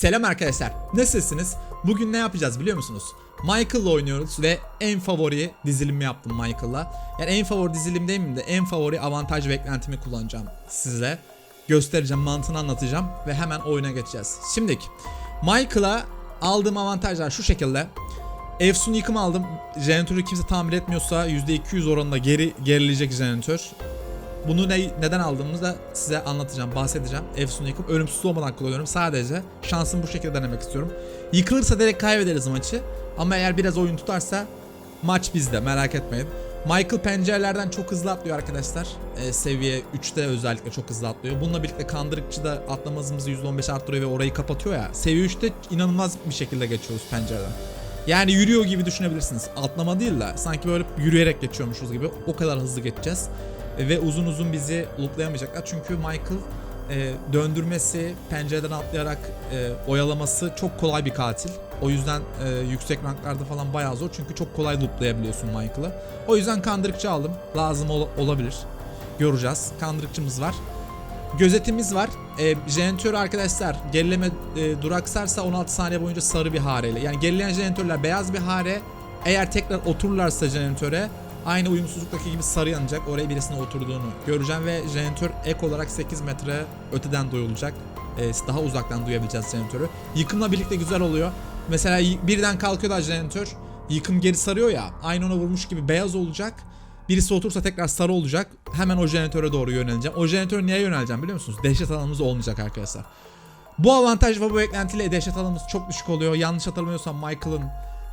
Selam arkadaşlar. Nasılsınız? Bugün ne yapacağız biliyor musunuz? Michael'la oynuyoruz ve en favori dizilimi yaptım Michael'la. Yani en favori dizilim değil mi de en favori avantaj beklentimi kullanacağım size. Göstereceğim, mantığını anlatacağım ve hemen oyuna geçeceğiz. Şimdiki Michael'a aldığım avantajlar şu şekilde. Efsun yıkım aldım. Jeneratörü kimse tamir etmiyorsa %200 oranında geri gerileyecek jeneratör. Bunu ne, neden aldığımızı da size anlatacağım, bahsedeceğim. Efsun yıkım ölümsüz olmadan kullanıyorum. Sadece şansımı bu şekilde denemek istiyorum. Yıkılırsa direkt kaybederiz maçı. Ama eğer biraz oyun tutarsa maç bizde merak etmeyin. Michael pencerelerden çok hızlı atlıyor arkadaşlar. Ee, seviye 3'te özellikle çok hızlı atlıyor. Bununla birlikte kandırıkçı da atlama hızımızı %15 arttırıyor ve orayı kapatıyor ya. Seviye 3'te inanılmaz bir şekilde geçiyoruz pencereden. Yani yürüyor gibi düşünebilirsiniz. Atlama değil de sanki böyle yürüyerek geçiyormuşuz gibi. O kadar hızlı geçeceğiz. E, Ve uzun uzun bizi lootlayamayacaklar. Çünkü Michael e, döndürmesi, pencereden atlayarak e, oyalaması çok kolay bir katil. O yüzden e, yüksek ranklarda falan bayağı zor. Çünkü çok kolay lootlayabiliyorsun Michael'ı. O yüzden kandırıkçı aldım. Lazım ol- olabilir. Göreceğiz. Kandırıkçımız var. Gözetimiz var. E, jeneratör arkadaşlar gerileme e, duraksarsa 16 saniye boyunca sarı bir hareyle. Yani gerileyen jeneratörler beyaz bir hare. Eğer tekrar otururlarsa jeneratöre aynı uyumsuzluktaki gibi sarı yanacak. Oraya birisinin oturduğunu göreceğim ve jeneratör ek olarak 8 metre öteden duyulacak. E, daha uzaktan duyabileceğiz jeneratörü. Yıkımla birlikte güzel oluyor. Mesela birden kalkıyor da jeneratör. Yıkım geri sarıyor ya. Aynı ona vurmuş gibi beyaz olacak. Birisi otursa tekrar sarı olacak. Hemen o jeneratöre doğru yöneleceğim. O jeneratöre niye yöneleceğim biliyor musunuz? Dehşet alanımız olmayacak arkadaşlar. Bu avantaj ve bu eklentiyle dehşet alanımız çok düşük oluyor. Yanlış hatırlamıyorsam Michael'ın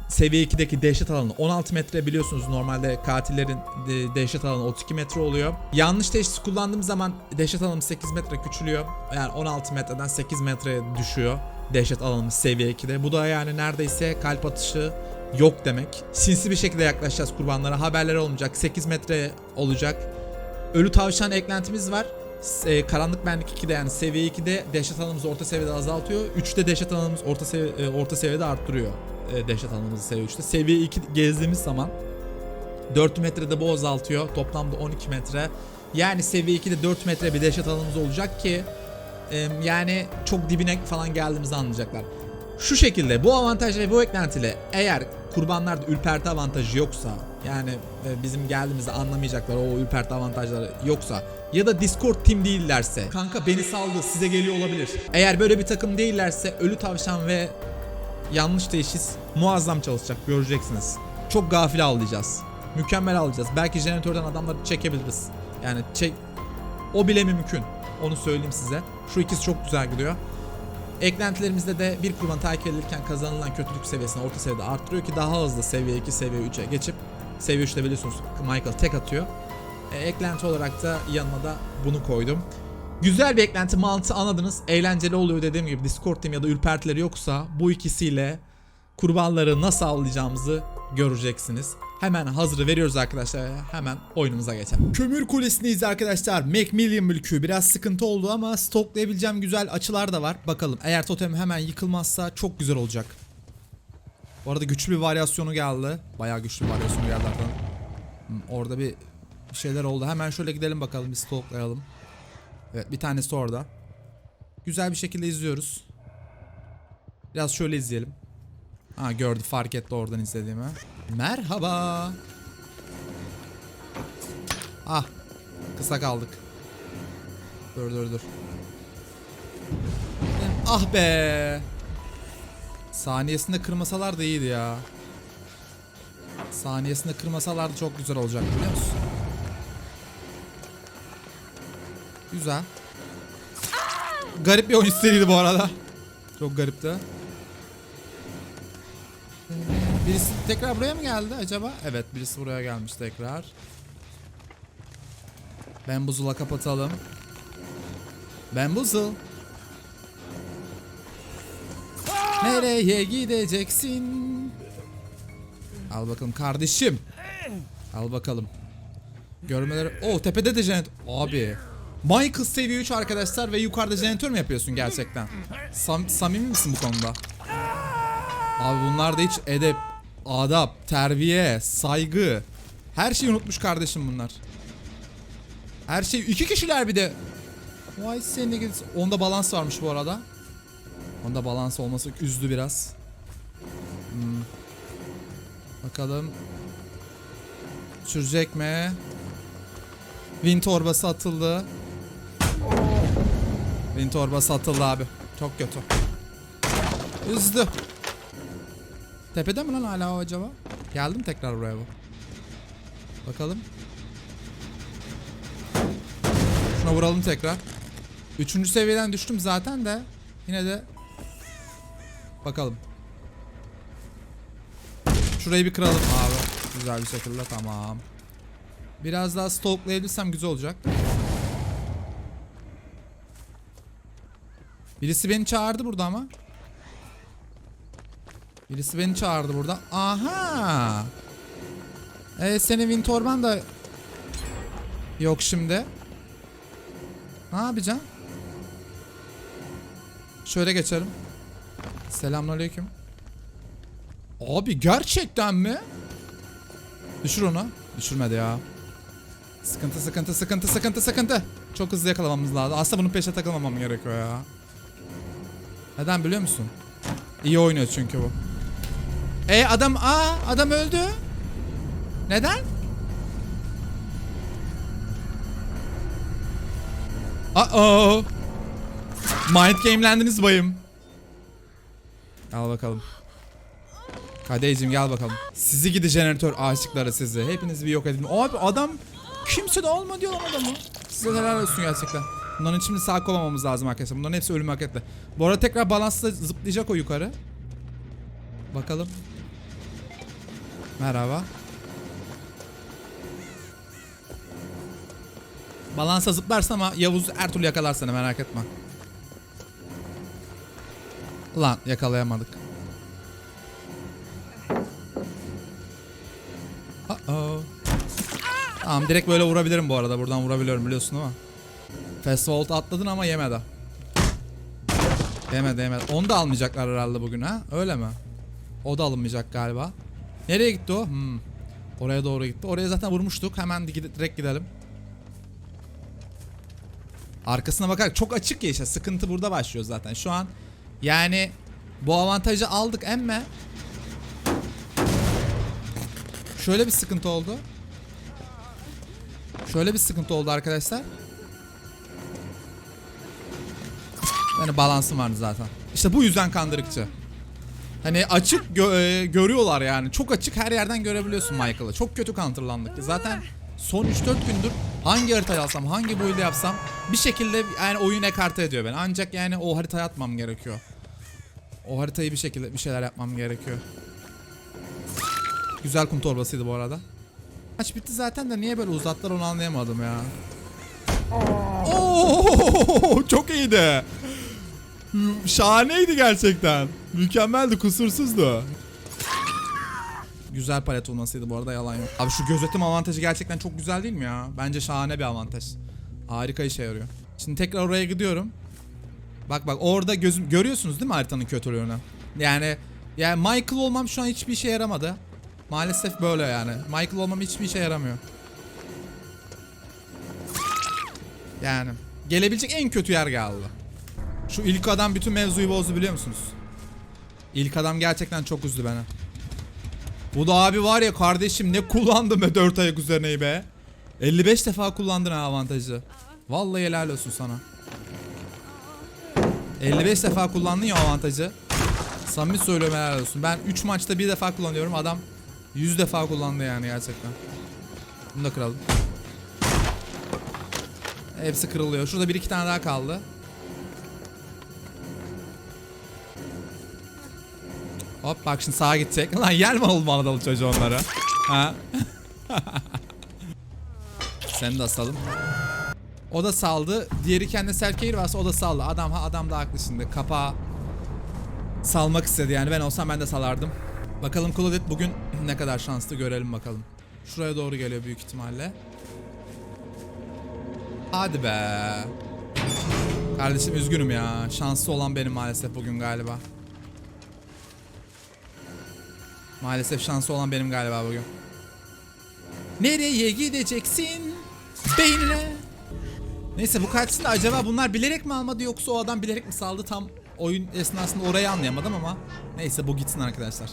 seviye 2'deki dehşet alanı 16 metre biliyorsunuz normalde katillerin de- dehşet alanı 32 metre oluyor. Yanlış teşhis kullandığım zaman dehşet alanımız 8 metre küçülüyor. Yani 16 metreden 8 metreye düşüyor dehşet alanımız seviye 2'de. Bu da yani neredeyse kalp atışı yok demek. Sinsi bir şekilde yaklaşacağız kurbanlara. Haberleri olmayacak. 8 metre olacak. Ölü tavşan eklentimiz var. E, karanlık benlik 2'de yani seviye 2'de dehşet alanımızı orta seviyede azaltıyor. 3'te dehşet alanımız orta, sevi- e, orta seviyede arttırıyor. E, dehşet alanımızı seviye 3'te. Seviye 2 gezdiğimiz zaman 4 metrede bu azaltıyor. Toplamda 12 metre. Yani seviye 2'de 4 metre bir dehşet alanımız olacak ki e, yani çok dibine falan geldiğimizi anlayacaklar. Şu şekilde bu avantaj ve bu eklentiyle eğer kurbanlarda ürperti avantajı yoksa yani e, bizim geldiğimizde anlamayacaklar o ürperti avantajları yoksa ya da Discord team değillerse kanka beni saldı size geliyor olabilir. Eğer böyle bir takım değillerse ölü tavşan ve yanlış teşhis muazzam çalışacak göreceksiniz. Çok gafil avlayacağız. Mükemmel alacağız. Belki jeneratörden adamları çekebiliriz. Yani çek o bile mümkün. Onu söyleyeyim size. Şu ikisi çok güzel gidiyor. Eklentilerimizde de bir kurban takip edilirken kazanılan kötülük seviyesini orta seviyede arttırıyor ki daha hızlı seviye 2, seviye 3'e geçip seviye 3'te biliyorsunuz Michael tek atıyor. E, eklenti olarak da yanına da bunu koydum. Güzel bir eklenti mantığı anladınız. Eğlenceli oluyor dediğim gibi Discord ya da ürpertileri yoksa bu ikisiyle kurbanları nasıl avlayacağımızı göreceksiniz. Hemen hazırı veriyoruz arkadaşlar. Hemen oyunumuza geçelim. Kömür kulesindeyiz arkadaşlar. Macmillian mülkü. Biraz sıkıntı oldu ama stoklayabileceğim güzel açılar da var. Bakalım eğer totem hemen yıkılmazsa çok güzel olacak. Bu arada güçlü bir varyasyonu geldi. Bayağı güçlü bir varyasyonu geldi arkadan. Hmm, Orada bir şeyler oldu. Hemen şöyle gidelim bakalım bir stoklayalım. Evet bir tanesi orada. Güzel bir şekilde izliyoruz. Biraz şöyle izleyelim. Ha gördü fark etti oradan izlediğimi. Merhaba. Ah. Kısa kaldık. Dur dur dur. Ah be. Saniyesinde kırmasalar da iyiydi ya. Saniyesinde kırmasalar da çok güzel olacak biliyor musun? Güzel. Garip bir oyun stiliydi bu arada. Çok garipti. Birisi tekrar buraya mı geldi acaba? Evet birisi buraya gelmiş tekrar. Bamboozle'a kapatalım. Bamboozle. Nereye gideceksin? Al bakalım kardeşim. Al bakalım. Görmeleri... Oo tepede de jeneratör. Abi. Michael seviye 3 arkadaşlar ve yukarıda jeneratör mü yapıyorsun gerçekten? Sam samimi misin bu konuda? Abi bunlar da hiç edep, adap, terbiye, saygı. Her şeyi unutmuş kardeşim bunlar. Her şey iki kişiler bir de. Vay seni git. Onda balans varmış bu arada. Onda balans olması üzdü biraz. Hmm. Bakalım. Sürecek mi? Win torbası atıldı. Win torbası atıldı abi. Çok kötü. Üzdü. Tepede mi lan hala o acaba? Geldim tekrar buraya bu. Bakalım. Şuna vuralım tekrar. Üçüncü seviyeden düştüm zaten de. Yine de. Bakalım. Şurayı bir kıralım abi. Güzel bir şekilde tamam. Biraz daha stalklayabilirsem güzel olacak. Birisi beni çağırdı burada ama. Birisi beni çağırdı burada. Aha. Evet senin Wintorban da yok şimdi. Ne yapacaksın? Şöyle geçelim. Selamünaleyküm. Abi gerçekten mi? Düşür onu. Düşürmedi ya. Sıkıntı sıkıntı sıkıntı sıkıntı sıkıntı. Çok hızlı yakalamamız lazım. Aslında bunun peşine takılmamam gerekiyor ya. Neden biliyor musun? İyi oynuyor çünkü bu. E adam aa adam öldü. Neden? Uh-oh. Mind game'lendiniz bayım. Al bakalım. Kadeyciğim gel bakalım. Sizi gidi jeneratör aşıkları sizi. Hepiniz bir yok edin. Abi adam kimse de olma diyor adamı. Size helal olsun gerçekten. Bunların şimdi sağ kolamamız lazım arkadaşlar. Bunların hepsi ölüm hareketli. Bu arada tekrar balansla zıplayacak o yukarı. Bakalım. Merhaba. Balansa zıplarsın ama Yavuz her türlü yakalar seni merak etme. Lan yakalayamadık. Uh-oh. Tamam direkt böyle vurabilirim bu arada. Buradan vurabiliyorum biliyorsun ama. Fast Vault atladın ama yemedi. Yemedi yemedi. Onu da almayacaklar herhalde bugün ha? Öyle mi? O da alınmayacak galiba. Nereye gitti o? Hmm. Oraya doğru gitti. Oraya zaten vurmuştuk. Hemen di- direkt gidelim. Arkasına bakarak çok açık ya işte. Sıkıntı burada başlıyor zaten. Şu an yani bu avantajı aldık emme. Şöyle bir sıkıntı oldu. Şöyle bir sıkıntı oldu arkadaşlar. Yani balansım vardı zaten. İşte bu yüzden kandırıkçı. Hani açık gö- e, görüyorlar yani. Çok açık her yerden görebiliyorsun Michael'ı. Çok kötü counterlandık. Zaten son 3-4 gündür hangi haritayı alsam, hangi build'i yapsam bir şekilde yani oyun ekarte ediyor beni. Ancak yani o haritayı atmam gerekiyor. O haritayı bir şekilde bir şeyler yapmam gerekiyor. Güzel kum torbasıydı bu arada. Maç bitti zaten de niye böyle uzattılar onu anlayamadım ya. Oo, çok iyiydi. Şahaneydi gerçekten. Mükemmeldi, kusursuzdu. Güzel palet olmasıydı bu arada yalan yok. Abi şu gözetim avantajı gerçekten çok güzel değil mi ya? Bence şahane bir avantaj. Harika işe yarıyor. Şimdi tekrar oraya gidiyorum. Bak bak orada gözüm görüyorsunuz değil mi haritanın kötülüğünü? Yani yani Michael olmam şu an hiçbir işe yaramadı. Maalesef böyle yani. Michael olmam hiçbir işe yaramıyor. Yani gelebilecek en kötü yer geldi. Şu ilk adam bütün mevzuyu bozdu biliyor musunuz? İlk adam gerçekten çok üzdü beni. Bu da abi var ya kardeşim ne kullandım be 4 ayak üzerine be. 55 defa kullandın ha avantajı. Vallahi helal olsun sana. 55 defa kullandın ya avantajı. Samimi söylüyorum helal olsun. Ben 3 maçta bir defa kullanıyorum. Adam 100 defa kullandı yani gerçekten. Bunu da kıralım. Hepsi kırılıyor. Şurada bir iki tane daha kaldı. Hop bak şimdi sağa gidecek. Lan yer mi oldu Anadolu çocuğu onlara? Ha? Seni de asalım. O da saldı. Diğeri kendi self varsa o da saldı. Adam ha adam da haklı şimdi. Kapağı salmak istedi yani. Ben olsam ben de salardım. Bakalım Claudette bugün ne kadar şanslı görelim bakalım. Şuraya doğru geliyor büyük ihtimalle. Hadi be. Kardeşim üzgünüm ya. Şanslı olan benim maalesef bugün galiba. Maalesef şanslı olan benim galiba bugün. Nereye gideceksin? Beynine. Neyse bu karşısında acaba bunlar bilerek mi almadı yoksa o adam bilerek mi saldı tam oyun esnasında orayı anlayamadım ama neyse bu gitsin arkadaşlar.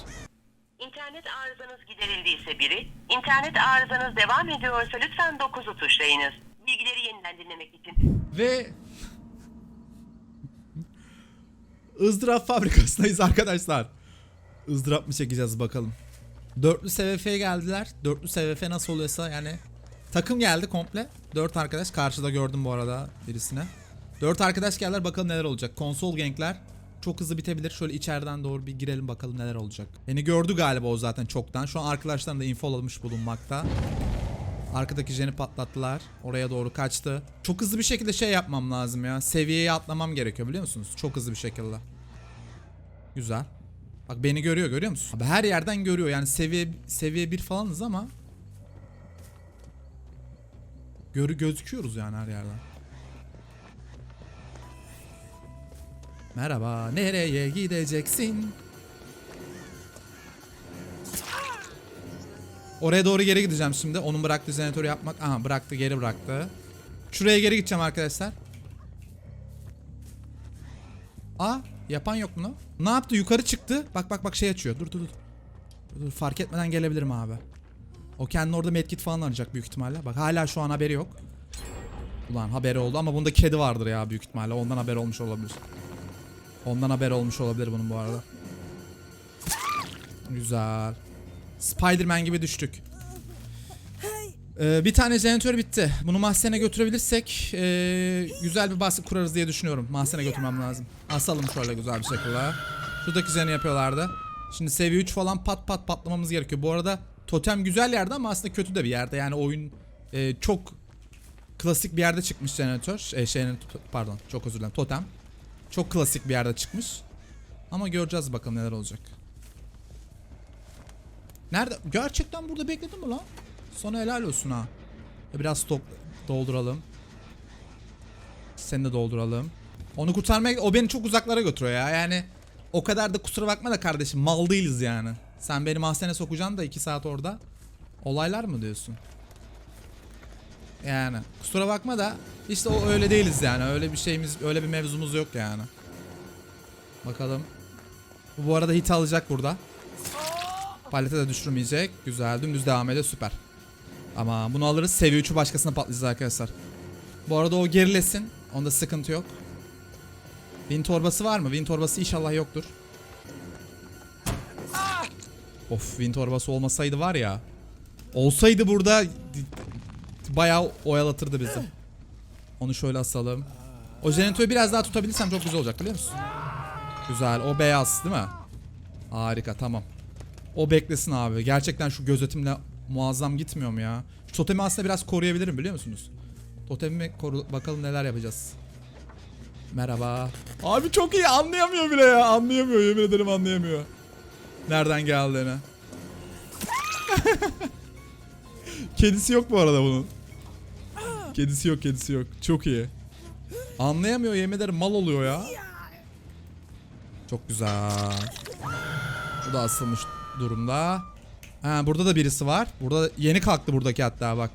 İnternet arızanız giderildiyse biri, internet arızanız devam ediyorsa lütfen 9'u tuşlayınız. Bilgileri yeniden dinlemek için. Ve ızdırap fabrikasındayız arkadaşlar. Izdırap mı çekeceğiz bakalım. Dörtlü SVF'ye geldiler. Dörtlü SVF nasıl oluyorsa yani takım geldi komple. Dört arkadaş karşıda gördüm bu arada birisine. Dört arkadaş geldiler bakalım neler olacak. Konsol gankler çok hızlı bitebilir. Şöyle içeriden doğru bir girelim bakalım neler olacak. Beni gördü galiba o zaten çoktan. Şu an arkadaşlarım da infolamış bulunmakta. Arkadaki jeni patlattılar. Oraya doğru kaçtı. Çok hızlı bir şekilde şey yapmam lazım ya. Seviyeye atlamam gerekiyor biliyor musunuz? Çok hızlı bir şekilde. Güzel. Bak beni görüyor görüyor musun? Abi her yerden görüyor yani seviye seviye 1 falanız ama Görü gözüküyoruz yani her yerden. Merhaba, nereye gideceksin? Oraya doğru geri gideceğim şimdi. Onun bıraktığı jeneratörü yapmak. Aha bıraktı, geri bıraktı. Şuraya geri gideceğim arkadaşlar. Aa, yapan yok bunu. Ne yaptı? Yukarı çıktı. Bak bak bak şey açıyor. Dur dur dur. Dur, dur fark etmeden gelebilirim abi. O kendini orada medkit falan arayacak büyük ihtimalle. Bak hala şu an haberi yok. Ulan haberi oldu ama bunda kedi vardır ya büyük ihtimalle. Ondan haber olmuş olabilir. Ondan haber olmuş olabilir bunun bu arada. Güzel. Spider-Man gibi düştük. Ee, bir tane jeneratör bitti. Bunu mahzene götürebilirsek ee, güzel bir baskı kurarız diye düşünüyorum. Mahzene götürmem lazım. Asalım şöyle güzel bir şekilde. Şuradaki jeni yapıyorlardı. Şimdi seviye 3 falan pat pat patlamamız gerekiyor. Bu arada totem güzel yerde ama aslında kötü de bir yerde. Yani oyun ee, çok klasik bir yerde çıkmış jeneratör. E, şey, pardon çok özür dilerim totem. Çok klasik bir yerde çıkmış. Ama göreceğiz bakalım neler olacak. Nerede? Gerçekten burada bekledin mi lan? Sana helal olsun ha. E, Biraz stok dolduralım. Seni de dolduralım. Onu kurtarmaya o beni çok uzaklara götürüyor ya. Yani o kadar da kusura bakma da kardeşim mal değiliz yani. Sen beni mahzene sokacaksın da 2 saat orada. Olaylar mı diyorsun? Yani kusura bakma da işte o öyle değiliz yani. Öyle bir şeyimiz, öyle bir mevzumuz yok yani. Bakalım. Bu arada hit alacak burada. Palete de düşürmeyecek. Güzel. Dümdüz devam ediyor. Süper. Ama bunu alırız. Seviye 3'ü başkasına patlayacağız arkadaşlar. Bu arada o gerilesin. Onda sıkıntı yok. Win torbası var mı? Win torbası inşallah yoktur. Of win torbası olmasaydı var ya. Olsaydı burada bayağı oyalatırdı bizi. Onu şöyle asalım. O jeneratörü biraz daha tutabilirsem çok güzel olacak biliyor musun? Güzel. O beyaz değil mi? Harika tamam. O beklesin abi. Gerçekten şu gözetimle muazzam gitmiyor mu ya? Şu totemi aslında biraz koruyabilirim biliyor musunuz? Totemimi koru bakalım neler yapacağız. Merhaba. Abi çok iyi anlayamıyor bile ya. Anlayamıyor yemin ederim anlayamıyor. Nereden geldiğini. kedisi yok bu arada bunun. Kedisi yok kedisi yok. Çok iyi. Anlayamıyor yemin ederim mal oluyor ya. Çok güzel. Bu da asılmış durumda. Ha burada da birisi var. Burada yeni kalktı buradaki hatta bak.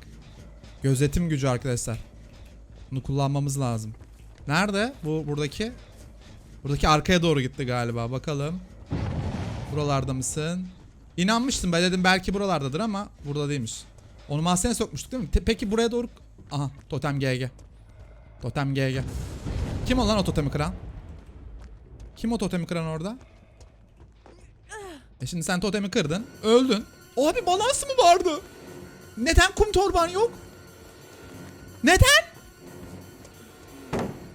Gözetim gücü arkadaşlar. Bunu kullanmamız lazım. Nerede bu buradaki? Buradaki arkaya doğru gitti galiba. Bakalım. Buralarda mısın? İnanmıştım ben dedim belki buralardadır ama burada değilmiş. Onu mahzene sokmuştuk değil mi? Te- peki buraya doğru... Aha totem GG. Totem GG. Kim o lan o totemi kıran? Kim o totemi kıran orada? E şimdi sen totemi kırdın. Öldün. Abi balans mı vardı? Neden kum torban yok? Neden?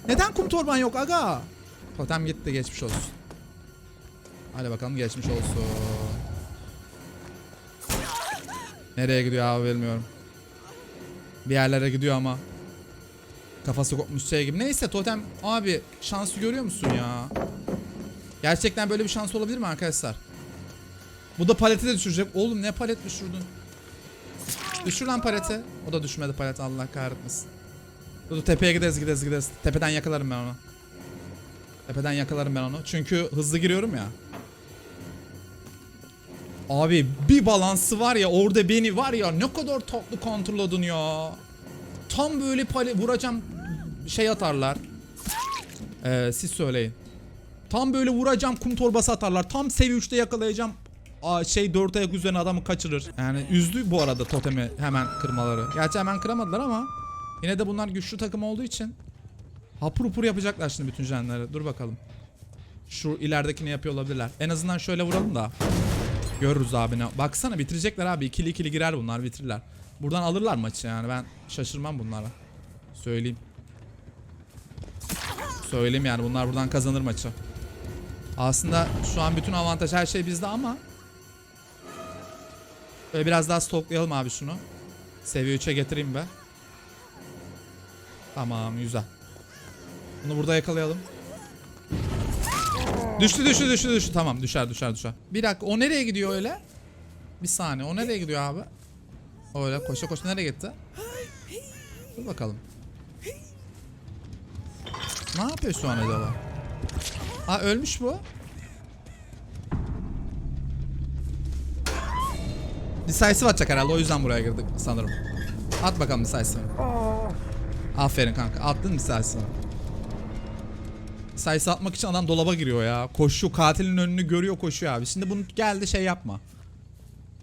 Neden kum torban yok aga? Totem gitti geçmiş olsun. Hadi bakalım geçmiş olsun. Nereye gidiyor abi bilmiyorum. Bir yerlere gidiyor ama. Kafası kopmuş şey gibi. Neyse totem abi şansı görüyor musun ya? Gerçekten böyle bir şans olabilir mi arkadaşlar? Bu da paleti de düşürecek. Oğlum ne palet düşürdün? Düşür lan paleti. O da düşmedi palet Allah kahretmesin. Dur tepeye gideriz gideriz gideriz. Tepeden yakalarım ben onu. Tepeden yakalarım ben onu. Çünkü hızlı giriyorum ya. Abi bir balansı var ya orada beni var ya ne kadar tatlı kontrolladın ya. Tam böyle pale vuracağım şey atarlar. Ee, siz söyleyin. Tam böyle vuracağım kum torbası atarlar. Tam seviye 3'te yakalayacağım. Aa, şey dört ayak üzerine adamı kaçırır. Yani üzdü bu arada totemi hemen kırmaları. Gerçi hemen kıramadılar ama yine de bunlar güçlü takım olduğu için hapur hupur yapacaklar şimdi bütün jenleri. Dur bakalım. Şu ileridekini yapıyor olabilirler. En azından şöyle vuralım da. Görürüz abi ne. Baksana bitirecekler abi. İkili ikili girer bunlar bitirirler. Buradan alırlar maçı yani. Ben şaşırmam bunlara. Söyleyeyim. Söyleyeyim yani bunlar buradan kazanır maçı. Aslında şu an bütün avantaj her şey bizde ama Biraz daha stoklayalım abi şunu. Seviye 3'e getireyim be. Tamam güzel. Bunu burada yakalayalım. Düştü düştü düştü düştü. Tamam düşer düşer düşer. Bir dakika o nereye gidiyor öyle? Bir saniye o nereye gidiyor abi? Öyle koşa koşa nereye gitti? Dur bakalım. Ne yapıyor şu an acaba? Ha ölmüş bu. Decisive atacak herhalde o yüzden buraya girdik sanırım. At bakalım Decisive'ı. Aferin kanka attın Decisive'ı. Decisive atmak için adam dolaba giriyor ya. Koşuyor katilin önünü görüyor koşuyor abi. Şimdi bunu geldi şey yapma.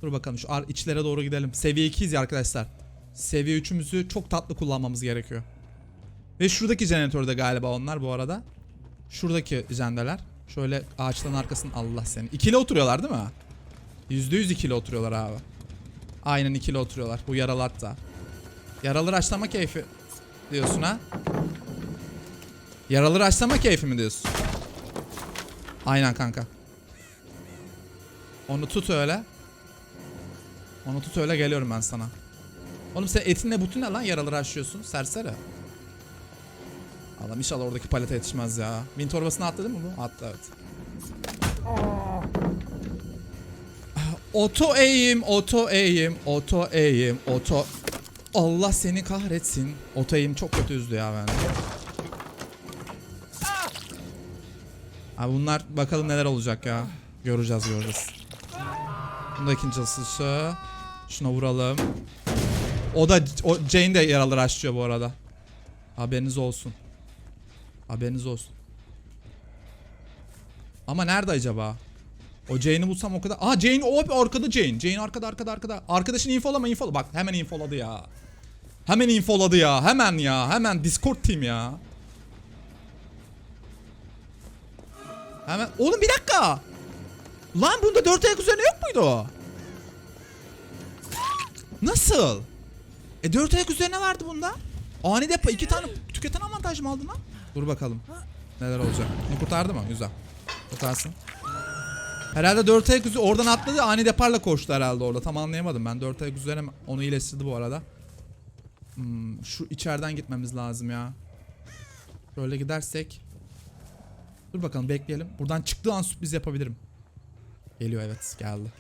Dur bakalım şu içlere doğru gidelim. Seviye 2'yiz ya arkadaşlar. Seviye 3'ümüzü çok tatlı kullanmamız gerekiyor. Ve şuradaki jeneratörde galiba onlar bu arada. Şuradaki jendeler. Şöyle ağaçların arkasının Allah seni. İkili oturuyorlar değil mi? %100 ikili oturuyorlar abi. Aynen ikili oturuyorlar. Bu yaralı hatta. Raşlama keyfi diyorsun ha? Yaralı raşlama keyfi mi diyorsun? Aynen kanka. Onu tut öyle. Onu tut öyle geliyorum ben sana. Oğlum sen etinle butunla lan yaralı raşlıyorsun serseri. Adam inşallah oradaki palete yetişmez ya. Min torbasına attı değil mi bu? Attı evet. Oto eğim, oto eğim, oto eğim, oto... Allah seni kahretsin. Oto eğim çok kötü üzdü ya beni. Abi bunlar bakalım neler olacak ya. Göreceğiz göreceğiz. Bunda ikinci ısışı. Şuna vuralım. O da o Jane de yaralı açlıyor bu arada. Haberiniz olsun. Haberiniz olsun. Ama nerede acaba? O Jane'i bulsam o kadar. Aa Jane o arkada Jane. Jane arkada arkada arkada. Arkadaşın infolama info. Bak hemen infoladı ya. Hemen infoladı ya. Hemen ya. Hemen Discord team ya. Hemen. Oğlum bir dakika. Lan bunda 4 ayak üzerine yok muydu? Nasıl? E 4 ayak üzerine vardı bunda. Ani depo iki tane tüketen avantaj mı aldın lan? Dur bakalım. Neler olacak. Bunu kurtardı mı? Güzel. Kurtarsın. Herhalde 4 ayak üzeri oradan atladı ani deparla koştu herhalde orada. Tam anlayamadım ben. 4 ayak üzerine onu iyileştirdi bu arada. Hmm, şu içeriden gitmemiz lazım ya. Böyle gidersek. Dur bakalım bekleyelim. Buradan çıktığı an sürpriz yapabilirim. Geliyor evet geldi.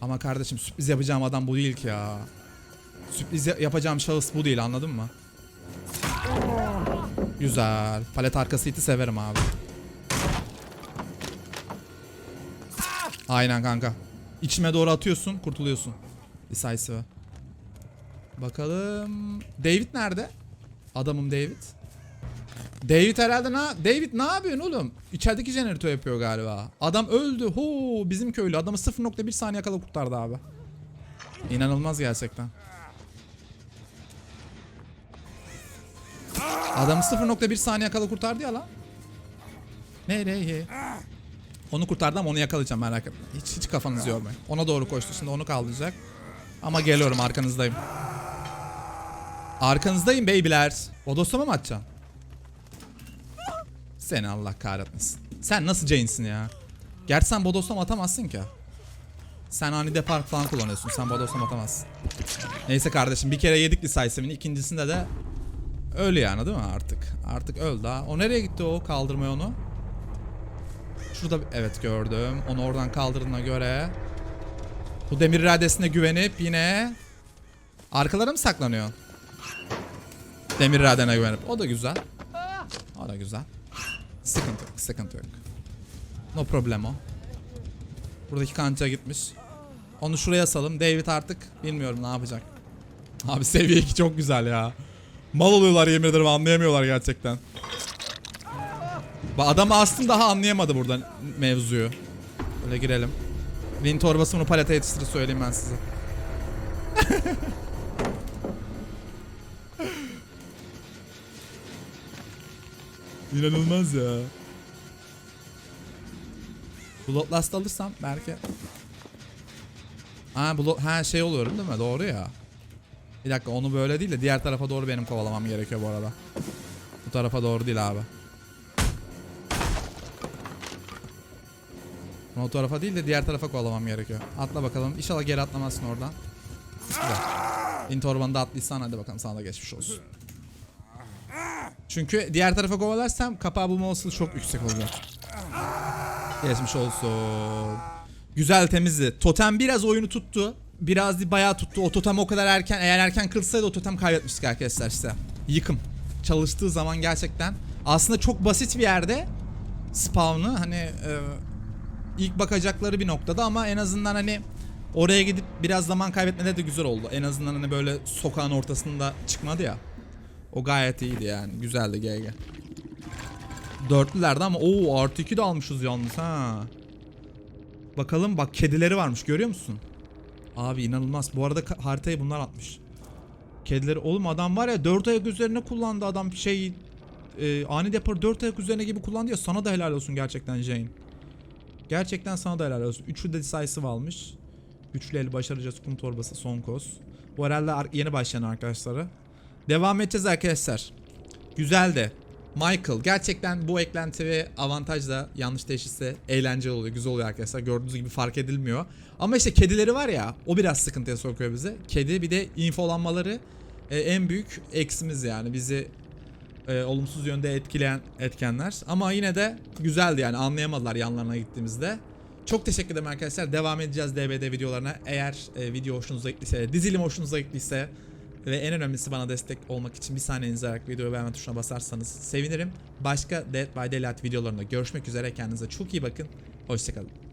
Ama kardeşim sürpriz yapacağım adam bu değil ki ya. Sürpriz ya- yapacağım şahıs bu değil anladın mı? Güzel. Palet arkası iti severim abi. Aynen kanka. İçime doğru atıyorsun, kurtuluyorsun. Decisive. Bakalım. David nerede? Adamım David. David herhalde na David ne yapıyorsun oğlum? İçerideki jeneratör yapıyor galiba. Adam öldü. Ho bizim köylü. Adamı 0.1 saniye kala kurtardı abi. İnanılmaz gerçekten. Adamı 0.1 saniye kala kurtardı ya lan. Nereye? Onu kurtardı ama onu yakalayacağım merak etme. Hiç hiç kafanızı yormayın. Ona doğru koştu şimdi onu kaldıracak. Ama geliyorum arkanızdayım. Arkanızdayım beybiler. Bodoslama mı atacaksın? Seni Allah kahretmesin. Sen nasıl Jane'sin ya? Gerçi sen bodoslama atamazsın ki. Sen ani depar falan kullanıyorsun. Sen bodoslama atamazsın. Neyse kardeşim bir kere yedik Decisive'ini. ikincisinde de öldü yani değil mi artık? Artık öldü ha. O nereye gitti o kaldırmaya onu? Şurada evet gördüm. Onu oradan kaldırdığına göre bu demir iradesine güvenip yine arkalara mı saklanıyor? Demir iradene güvenip. O da güzel. O da güzel. Sıkıntı yok, sıkıntı yok. No problemo. Buradaki kanca gitmiş. Onu şuraya salım. David artık bilmiyorum ne yapacak. Abi seviye 2 çok güzel ya. Mal oluyorlar yemin ederim anlayamıyorlar gerçekten. Adamı astım daha anlayamadı buradan mevzuyu. Böyle girelim. Win torbası bunu palete yetiştirir söyleyeyim ben size. İnanılmaz ya. Bloodlust alırsam belki. Ha, blo ha şey oluyorum değil mi? Doğru ya. Bir dakika onu böyle değil de diğer tarafa doğru benim kovalamam gerekiyor bu arada. Bu tarafa doğru değil abi. O tarafa değil de diğer tarafa kovalamam gerekiyor. Atla bakalım. İnşallah geri atlamazsın oradan. Güzel. İntorban'da atlıysan hadi bakalım sana da geçmiş olsun. Çünkü diğer tarafa kovalarsam kapağı bulma olasılığı çok yüksek olacak. Geçmiş olsun. Güzel temizdi. Totem biraz oyunu tuttu. Biraz değil bayağı tuttu. O totem o kadar erken eğer erken kırsaydı o totem kaybetmiştik arkadaşlar işte. Yıkım. Çalıştığı zaman gerçekten aslında çok basit bir yerde spawn'ı hani e, ilk bakacakları bir noktada ama en azından hani oraya gidip biraz zaman kaybetmeleri de güzel oldu. En azından hani böyle sokağın ortasında çıkmadı ya. O gayet iyiydi yani. Güzeldi GG. Dörtlülerde ama o artı 2 de almışız yalnız ha. Bakalım bak kedileri varmış görüyor musun? Abi inanılmaz. Bu arada haritayı bunlar atmış. Kedileri oğlum adam var ya 4 ayak üzerine kullandı adam şey e, ani depar 4 ayak üzerine gibi kullandı ya sana da helal olsun gerçekten Jane. Gerçekten sana da helal olsun. Üçlü de decisive almış. Üçlü el başaracağız kum torbası son koz. Bu herhalde yeni başlayan arkadaşları. Devam edeceğiz arkadaşlar. Güzeldi. Michael gerçekten bu eklenti ve avantaj da yanlış teşhisse eğlenceli oluyor. Güzel oluyor arkadaşlar. Gördüğünüz gibi fark edilmiyor. Ama işte kedileri var ya o biraz sıkıntıya sokuyor bizi. Kedi bir de infolanmaları e, en büyük eksimiz yani. Bizi e, olumsuz yönde etkileyen etkenler. Ama yine de güzeldi yani anlayamadılar yanlarına gittiğimizde. Çok teşekkür ederim arkadaşlar. Devam edeceğiz DBD videolarına. Eğer e, video hoşunuza gittiyse, dizilim hoşunuza gittiyse ve en önemlisi bana destek olmak için bir saniyenizi ayırarak videoyu beğenme tuşuna basarsanız sevinirim. Başka Dead by Daylight videolarında görüşmek üzere. Kendinize çok iyi bakın. Hoşçakalın.